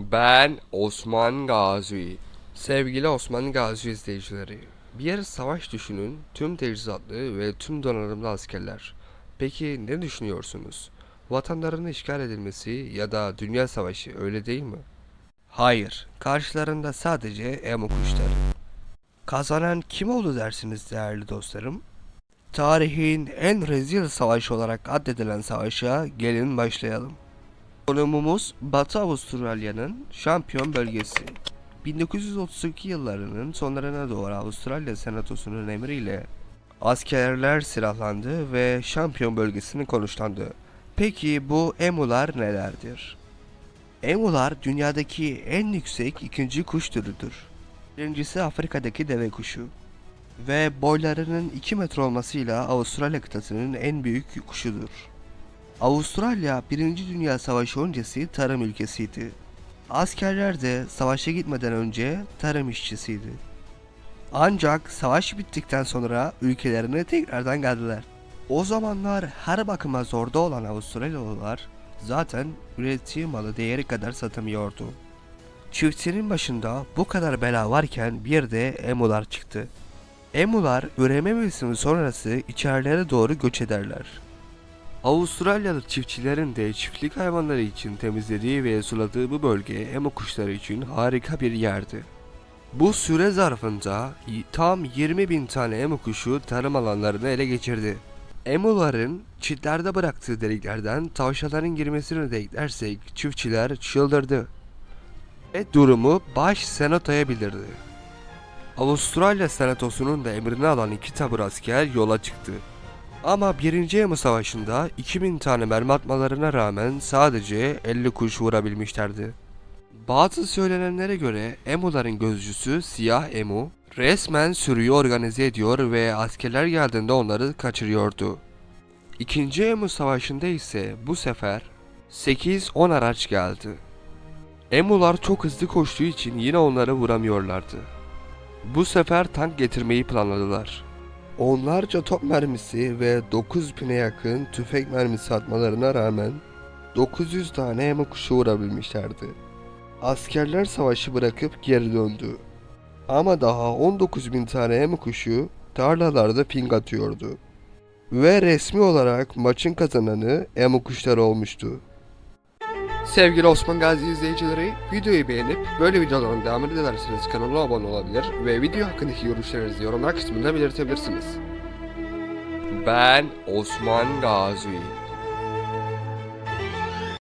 Ben Osman Gazi. Sevgili Osman Gazi izleyicileri. Bir savaş düşünün, tüm teçhizatlı ve tüm donanımlı askerler. Peki ne düşünüyorsunuz? Vatanlarının işgal edilmesi ya da dünya savaşı öyle değil mi? Hayır, karşılarında sadece emo kuşları. Kazanan kim oldu dersiniz değerli dostlarım? Tarihin en rezil savaşı olarak addedilen savaşa gelin başlayalım. Konumumuz Batı Avustralya'nın şampiyon bölgesi. 1932 yıllarının sonlarına doğru Avustralya Senatosu'nun emriyle askerler silahlandı ve şampiyon bölgesini konuşlandı. Peki bu emular nelerdir? Emular dünyadaki en yüksek ikinci kuş türüdür. Birincisi Afrika'daki deve kuşu ve boylarının 2 metre olmasıyla Avustralya kıtasının en büyük kuşudur. Avustralya 1. Dünya Savaşı öncesi tarım ülkesiydi. Askerler de savaşa gitmeden önce tarım işçisiydi. Ancak savaş bittikten sonra ülkelerine tekrardan geldiler. O zamanlar her bakıma zorda olan Avustralyalılar zaten ürettiği malı değeri kadar satamıyordu. Çiftçinin başında bu kadar bela varken bir de emular çıktı. Emular üreme mevsimi sonrası içerilere doğru göç ederler. Avustralyalı çiftçilerin de çiftlik hayvanları için temizlediği ve suladığı bu bölge emu kuşları için harika bir yerdi. Bu süre zarfında tam 20 bin tane emu kuşu tarım alanlarını ele geçirdi. Emuların çitlerde bıraktığı deliklerden tavşanların girmesini de eklersek çiftçiler çıldırdı. Ve durumu baş senatoya bildirdi. Avustralya senatosunun da emrini alan iki tabur asker yola çıktı. Ama 1. Emu Savaşı'nda 2000 tane mermi atmalarına rağmen sadece 50 kuş vurabilmişlerdi. Bazı söylenenlere göre Emu'ların gözcüsü Siyah Emu resmen sürüyü organize ediyor ve askerler geldiğinde onları kaçırıyordu. İkinci Emu Savaşı'nda ise bu sefer 8-10 araç geldi. Emular çok hızlı koştuğu için yine onları vuramıyorlardı. Bu sefer tank getirmeyi planladılar. Onlarca top mermisi ve 9000'e yakın tüfek mermisi atmalarına rağmen 900 tane emu kuşu vurabilmişlerdi. Askerler savaşı bırakıp geri döndü. Ama daha 19.000 tane emu kuşu tarlalarda ping atıyordu. Ve resmi olarak maçın kazananı emu kuşları olmuştu. Sevgili Osman Gazi izleyicileri, videoyu beğenip böyle videoların devamını dilerseniz kanala abone olabilir ve video hakkındaki görüşlerinizi yorumlar kısmında belirtebilirsiniz. Ben Osman Gazi.